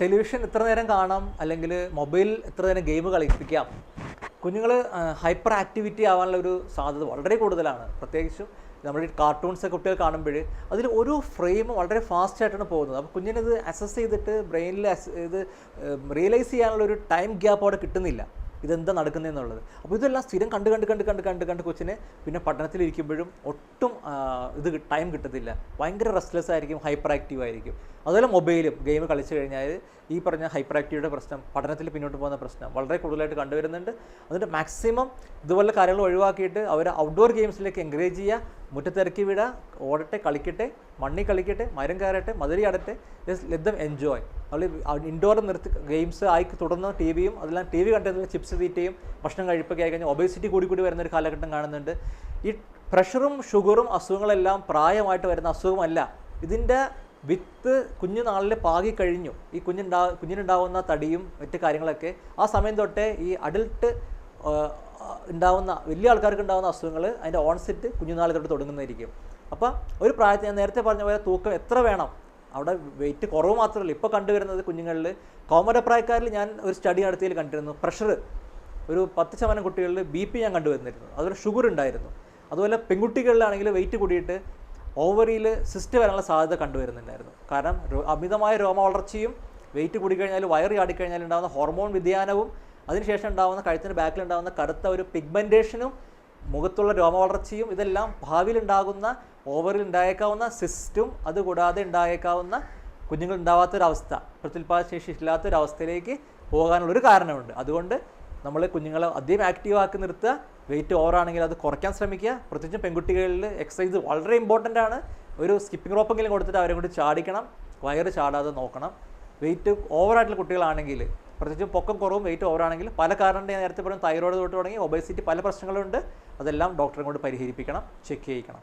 Television എത്ര നേരം കാണാം? അല്ലെങ്കിൽ മൊബൈൽ എത്ര നേരം ഗെയിം കളിപ്പിക്കാം? കുഞ്ഞുങ്ങൾ ഹൈപ്പർ ആക്ടിവിറ്റി ആവാനുള്ള ഒരു സാധ്യത വളരെ കൂടുതലാണ്. പ്രത്യേകിച്ചും നമ്മൾ കാർട്ടൂൺസ് കുട്ടികൾ കാണുമ്പോൾ അതിൽ ഒരു ഫ്രെയിം വളരെ ഫാസ്റ്റ് ആയിട്ടാണ് പോകുന്നത്. അപ്പോൾ കുഞ്ഞിനത് അസസ് ചെയ്തിട്ട് ബ്രെയിനിൽ ഇത് റിയലൈസ് ചെയ്യാനുള്ള ഒരു ടൈം ഗ്യാപ്പ് അവിടെ കിട്ടുന്നില്ല. ഇതെന്താ നടക്കുന്നതെന്നുള്ളത്. അപ്പോൾ ഇതെല്ലാം സ്ഥിരം കണ്ട് കണ്ട് കണ്ട് കണ്ട് കണ്ട് കണ്ട് കൊച്ചിനെ പിന്നെ പഠനത്തിലിരിക്കുമ്പോഴും ഒട്ടും ഇത് ടൈം കിട്ടത്തില്ല. ഭയങ്കര റെസ്റ്റ്ലെസ് ആയിരിക്കും ഹൈപ്പർ ആക്റ്റീവ് ആയിരിക്കും. അതുപോലെ മൊബൈലും ഗെയിം കളിച്ചു കഴിഞ്ഞാൽ ഈ പറഞ്ഞ ഹൈപ്പർ ആക്റ്റീവിയുടെ പ്രശ്നം പഠനത്തിൽ പിന്നോട്ട് പോകുന്ന പ്രശ്നം വളരെ കൂടുതലായിട്ട് കണ്ടുവരുന്നുണ്ട്. അതുകൊണ്ട് മാക്സിമം ഇതുപോലെ കാര്യങ്ങൾ ഒഴിവാക്കിയിട്ട് അവരെ ഔട്ട്ഡോർ ഗെയിംസിലേക്ക് എൻകറേജ് ചെയ്യുക. മുറ്റത്തിറക്കി വിടുക ഓടട്ടെ കളിക്കട്ടെ മണ്ണി കളിക്കട്ടെ മരം കയറട്ടെ മതിരി ആടട്ടെ ലെറ്റ് ദം എൻജോയ് അവൾ ഇൻഡോർ നിർത്തി ഗെയിംസ് ആയി തുടർന്ന് ടി വിയും അതെല്ലാം ടി വി കണ്ടതിൽ ചിപ്സ് തീറ്റയും ഭക്ഷണം കഴിപ്പൊക്കെ ആയി കഴിഞ്ഞാൽ ഒബേസിറ്റി കൂടി കൂടി വരുന്ന ഒരു കാലഘട്ടം കാണുന്നുണ്ട്. ഈ പ്രഷറും ഷുഗറും അസുഖങ്ങളെല്ലാം പ്രായമായിട്ട് വരുന്ന അസുഖമല്ല. ഇതിന്റെ വിത്ത് കുഞ്ഞുനാളിൽ പാകി കഴിഞ്ഞു ഈ കുഞ്ഞുണ്ടാ കുഞ്ഞിനുണ്ടാവുന്ന തടിയും മറ്റു കാര്യങ്ങളൊക്കെ ആ സമയം തൊട്ടേ ഈ അഡൾട്ട് ഉണ്ടാവുന്ന വലിയ ആൾക്കാർക്ക് ഉണ്ടാവുന്ന അസുഖങ്ങൾ അതിന്റെ ഓൺസെറ്റ് കുഞ്ഞുനാളിൽ തൊട്ട് തുടങ്ങുന്നതായിരിക്കും. അപ്പം ഒരു പ്രായത്തിൽ ഞാൻ നേരത്തെ പറഞ്ഞ പോലെ തൂക്കം എത്ര വേണം? അവിടെ വെയിറ്റ് കുറവ് മാത്രമല്ല. ഇപ്പോൾ കണ്ടുവരുന്നത് കുഞ്ഞുങ്ങളിൽ കോമഡപ്രായക്കാരിൽ ഞാൻ ഒരു സ്റ്റഡി നടത്തിയതിൽ കണ്ടിരുന്നു. പ്രഷർ ഒരു പത്ത് ശതമാനം കുട്ടികളിൽ ബി പി ഞാൻ കണ്ടുവരുന്നിരുന്നു അതുപോലെ ഷുഗർ ഉണ്ടായിരുന്നു. അതുപോലെ പെൺകുട്ടികളിലാണെങ്കിൽ വെയിറ്റ് കൂടിയിട്ട് ഓവറിയിൽ സിസ്റ്റ് വരാനുള്ള സാധ്യത കണ്ടുവരുന്നുണ്ടായിരുന്നു. കാരണം അമിതമായ രോമ വളർച്ചയും വെയിറ്റ് കൂടിക്കഴിഞ്ഞാൽ വയറ് ചാടിക്കഴിഞ്ഞാൽ ഉണ്ടാകുന്ന ഹോർമോൺ വ്യതിയാനവും അതിനുശേഷം ഉണ്ടാകുന്ന കഴുത്തിന് ബാക്കിൽ ഉണ്ടാകുന്ന കറുത്ത ഒരു പിഗ്മെന്റേഷനും മുഖത്തുള്ള രോമ വളർച്ചയും ഇതെല്ലാം ഭാവിയിൽ ഉണ്ടാകുന്ന ഓവറിൽ ഉണ്ടായേക്കാവുന്ന സിസ്റ്റും അതുകൂടാതെ ഉണ്ടായേക്കാവുന്ന കുഞ്ഞുങ്ങൾ ഉണ്ടാവാത്തൊരവസ്ഥ പ്രത്യുൽപാദന ശേഷി ഇല്ലാത്തൊരവസ്ഥയിലേക്ക് പോകാനുള്ളൊരു കാരണമുണ്ട്. അതുകൊണ്ട് നമ്മൾ കുഞ്ഞുങ്ങളെ അധികം ആക്റ്റീവ് ആക്കി നിർത്തുക. വെയിറ്റ് ഓവറാണെങ്കിൽ അത് കുറയ്ക്കാൻ ശ്രമിക്കുക. പ്രത്യേകിച്ചും പെൺകുട്ടികളിൽ എക്സസൈസ് വളരെ ഇമ്പോർട്ടന്റ് ആണ്. ഒരു സ്കിപ്പിംഗ് റോപ്പെങ്കിലും കൊടുത്തിട്ട് അവരെ കൊണ്ട് ചാടിക്കണം. വയറ് ചാടാതെ നോക്കണം. വെയിറ്റ് ഓവറായിട്ടുള്ള കുട്ടികളാണെങ്കിൽ പ്രത്യേകിച്ചും പൊക്കം കുറവും വെയിറ്റ് ഓവറാണെങ്കിൽ പല കാരണം നേരത്തെ പറഞ്ഞ തൈറോയ്ഡ് തൊട്ട് തുടങ്ങി ഒബേസിറ്റി പല പ്രശ്നങ്ങളുണ്ട്. അതെല്ലാം ഡോക്ടറെ കൊണ്ട് പരിഹരിപ്പിക്കണം. ചെക്ക് ചെയ്യിക്കണം.